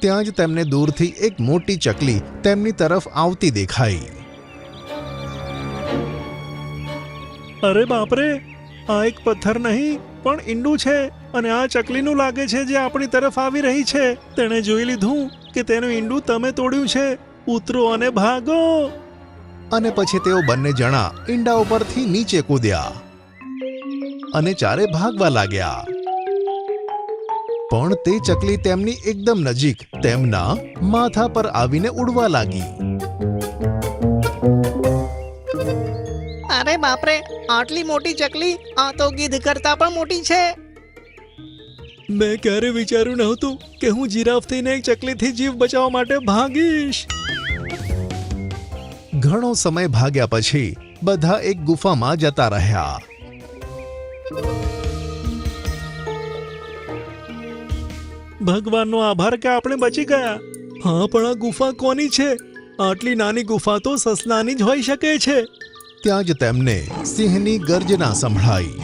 ત્યાં જ તેમને દૂરથી એક મોટી ચકલી તેમની તરફ આવતી દેખાઈ. અરે બાપરે આ એક પથ્થર નહીં પણ ઈંડું છે અને આ ચકલીનું લાગે છે જે આપણી તરફ આવી રહી છે. તેણે જોઈ લીધું કે તેનું ઈંડું તમે તોડ્યું છે. ઉતરો અને ભાગો. અને પછી તેઓ બંને જણા ઈંડા ઉપરથી નીચે કૂદ્યા અને ચારે ભાગવા લાગ્યા. પણ તે ચકલી તેમની એકદમ નજીક તેમના માથા પર આવીને ઉડવા લાગી. અરે બાપરે આટલી મોટી ચકલી આ તો ગીધ કરતા પણ મોટી છે. મેં ક્યારે વિચાર્યું નહોતું કે હું જીરાફ થઈને એક ચકલીથી જીવ બચાવવા માટે ભાગીશ. ઘણો સમય ભાગ્યા પછી બધા એક ગુફામાં જતા રહ્યા. ભગવાનનો આભાર કે આપણે બચી ગયા? હા, પણ આ ગુફા કોની છે? આટલી નાની ગુફા તો સસલાની જ હોઈ શકે છે. ત્યાં જ તેમને સિંહની ગર્જના સંભળાઈ.